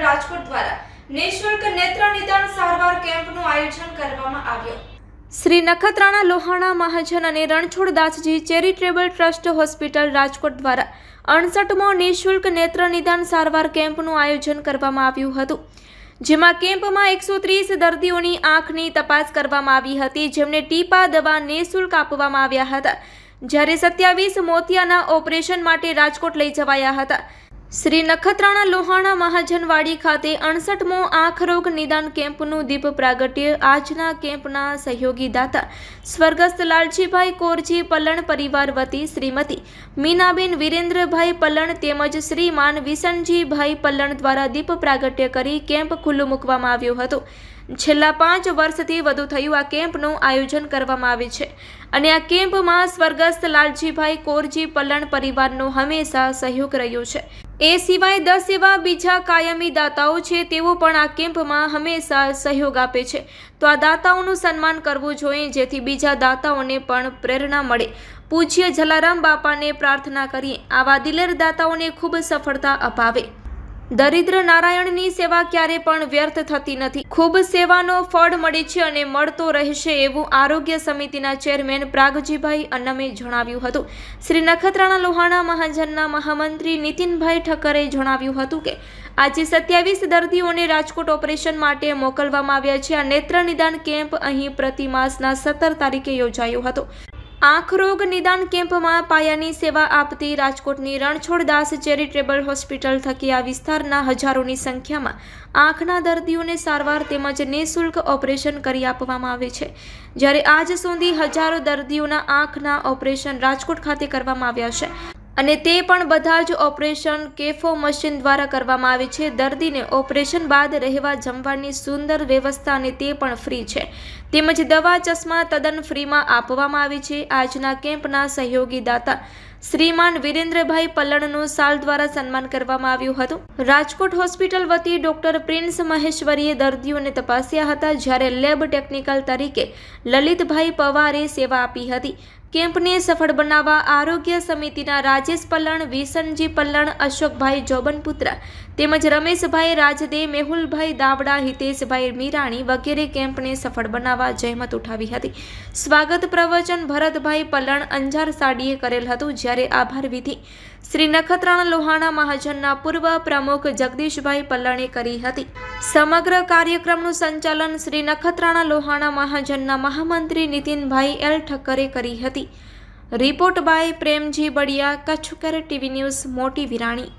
રાજકોટ દ્વારા નિઃશુલ્ક નેત્ર નિદાન સારવાર કેમ્પનું આયોજન કરવામાં આવ્યું. શ્રી નખત્રાણા લોહાણા મહાજન અને Ranchhod Dasji charitable trust hospital Rajkot દ્વારા અડસઠમો નિઃશુલ્ક નેત્ર નિદાન સારવાર કેમ્પનું આયોજન કરવામાં આવ્યું હતું. જેમાં કેમ્પમાં એકસો ત્રીસ દર્દીઓની આંખની તપાસ કરવામાં આવી હતી, જેમને ટીપા દવા નિઃશુલ્ક આપવામાં આવ્યા હતા. જ્યારે સત્યાવીસ મોતિયાના ઓપરેશન માટે રાજકોટ લઈ જવાયા હતા. શ્રી નખત્રાણા લોહાણા મહાજનવાડી ખાતે અણસઠમો આંખ રોગ નિદાન કેમ્પનું દીપ પ્રાગટ્ય. આજના કેમ્પના સહયોગી દાતા સ્વર્ગસ્થ લાલજીભાઈ કોરજી પલણ પરિવાર વતી શ્રીમતી મીનાબેન વિરેન્દ્રભાઈ પલણ તેમજ શ્રીમાન વિસનજીભાઈ પલણ દ્વારા દીપ પ્રાગટ્ય કરી કેમ્પ ખુલ્લું મૂકવામાં આવ્યો હતો. છેલ્લા પાંચ વર્ષથી વધુ થયું આ કેમ્પનું આયોજન કરવામાં આવે છે અને આ કેમ્પમાં સ્વર્ગસ્થ લાલજીભાઈ કોરજી પલણ પરિવારનો હંમેશા સહયોગ રહ્યો છે. એ સિવાય દસ એવા બીજા કાયમી દાતાઓ છે, તેઓ પણ આ કેમ્પમાં હંમેશા સહયોગ આપે છે. તો આ દાતાઓનું સન્માન કરવું જોઈએ, જેથી બીજા દાતાઓને પણ પ્રેરણા મળે. પૂજ્ય જલારામ બાપાને પ્રાર્થના કરીએ. આવા દિલેર દાતાઓને ખૂબ સફળતા અપાવે. દરિદ્ર નારાયણની સેવા ક્યારે પણ વ્યર્થ થતી નથી. ખૂબ સેવાનો ફળ મળે છે અને મળતો રહેશે એવું આરોગ્ય સમિતિના ચેરમેન પ્રાગજીભાઈ અન્નમે જણાવ્યું હતું. શ્રી નખત્રાણા લોહાણા મહાજનના મહામંત્રી નીતિનભાઈ ઠક્કરે જણાવ્યું હતું કે, આજે સત્યાવીસ દર્દીઓને રાજકોટ ઓપરેશન માટે મોકલવામાં આવ્યા છે. આ નેત્ર નિદાન કેમ્પ અહીં પ્રતિ માસના સત્તર તારીખે યોજાયો હતો. આંખ રોગ નિદાન કેમ્પમાં પાયાની સેવા આપતી રાજકોટની રણછોડદાસ ચેરિટેબલ હોસ્પિટલ થકી આ વિસ્તારના હજારોની સંખ્યામાં આંખના દર્દીઓને સારવાર તેમજ નિઃશુલ્ક ઓપરેશન કરી આપવામાં આવે છે. જ્યારે આજ સુધી હજારો દર્દીઓના આંખના ઓપરેશન રાજકોટ ખાતે કરવામાં આવ્યા છે. અને તે પણ બધા જ ઓપરેશન કેફો મશીન દ્વારા કરવામાં આવે છે. દર્દીને ઓપરેશન બાદ રહેવા જમવાની સુંદર વ્યવસ્થા અને તે પણ ફ્રી છે. તેમજ દવા ચશ્મા તદ્દન ફ્રીમાં આપવામાં આવે છે. આજના કેમ્પના સહયોગી દાતા શ્રીમાન વિરેન્દ્રભાઈ પલ્લણનું સાલ દ્વારા સન્માન કરવામાં આવ્યું હતું. રાજકોટ હોસ્પિટલ વતી ડોક્ટર પ્રિન્સ મહેશ્વરીએ દર્દીઓને તપાસ્યા હતા જ્યારે લેબ ટેકનિકલ તરીકે લલિતભાઈ પવારે સેવા આપી હતી. કેમ્પને સફળ બનાવવા આરોગ્ય સમિતિના રાજેશ પલ્લણ, વિસનજી પલ્લણ, અશોકભાઈ જોબનપુત્ર તેમજ રમેશભાઈ રાજદે, મેહુલભાઈ દાવડા, હિતેશભાઈ મીરાણી વગેરે કેમ્પને સફળ બનાવવા જહેમત ઉઠાવી હતી. સ્વાગત પ્રવચન ભરતભાઈ પલ્લણ અંજાર સાડીએ કરેલ હતું જ્યારે આભાર વિધિ શ્રી નખત્રાણા લોહાણા મહાજનના પૂર્વ પ્રમુખ જગદીશભાઈ પલ્લણે કરી હતી. સમગ્ર કાર્યક્રમનું સંચાલન શ્રી નખત્રાણા લોહાણા મહાજનના મહામંત્રી નીતિનભાઈ એલ ઠક્કરે કરી હતી. રિપોર્ટ બાય પ્રેમજી બળિયા કચ્છ કર ટીવી ન્યૂઝ મોટી વિરાણી.